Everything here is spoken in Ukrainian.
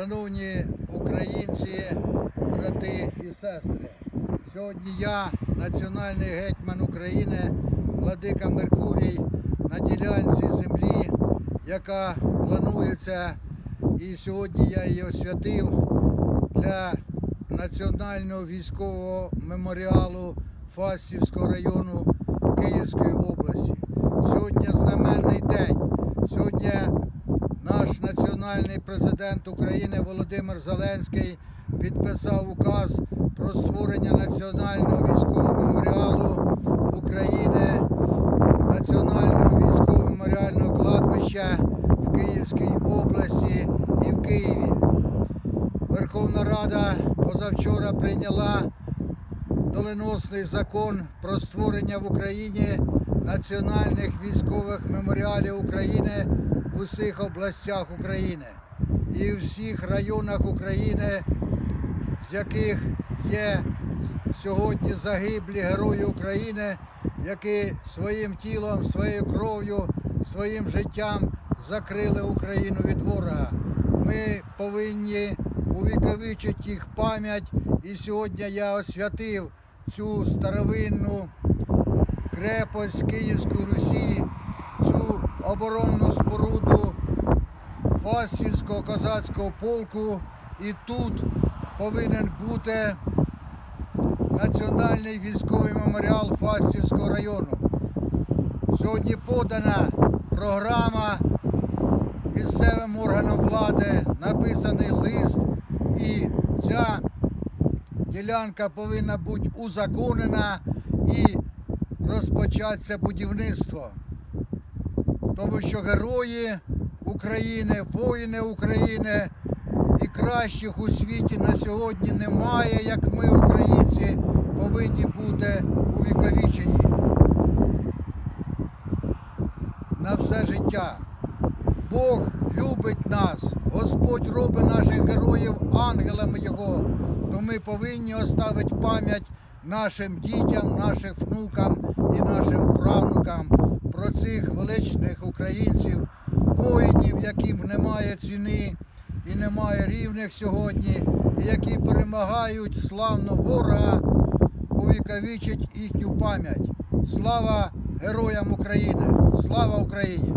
Шановні українці, брати і сестри, сьогодні я, національний гетьман України, владика Меркурій, на ділянці землі, яка планується, і сьогодні я її освятив для національного військового меморіалу Фастівського району Київської області. Сьогодні знаменний день. Сьогодні наш національний президент України Володимир Зеленський підписав указ про створення національного військового меморіалу України, національного військового меморіального кладбища в Київській області і в Києві. Верховна Рада позавчора прийняла доленосний закон про створення в Україні національних військових меморіалів України усіх областях України і в всіх районах України, з яких є сьогодні загиблі герої України, які своїм тілом, своєю кров'ю, своїм життям закрили Україну від ворога. Ми повинні увіковічити їх пам'ять, і сьогодні я освятив цю старовинну крепость Київської Русі, цю оборонну Фастівського козацького полку. І тут повинен бути національний військовий меморіал Фастівського району. Сьогодні подана програма місцевим органам влади, написаний лист, і ця ділянка повинна бути узаконена і розпочатися будівництво. Тому що герої України, воїни України. І кращих у світі на сьогодні немає, як ми, українці, повинні бути увіковічені. На все життя. Бог любить нас, Господь робить наших героїв ангелами Його, то ми повинні оставити пам'ять нашим дітям, нашим внукам і нашим правнукам про цих величних українців, немає ціни і немає рівних сьогодні, які перемагають славно ворога, увіковічить їхню пам'ять. Слава героям України! Слава Україні!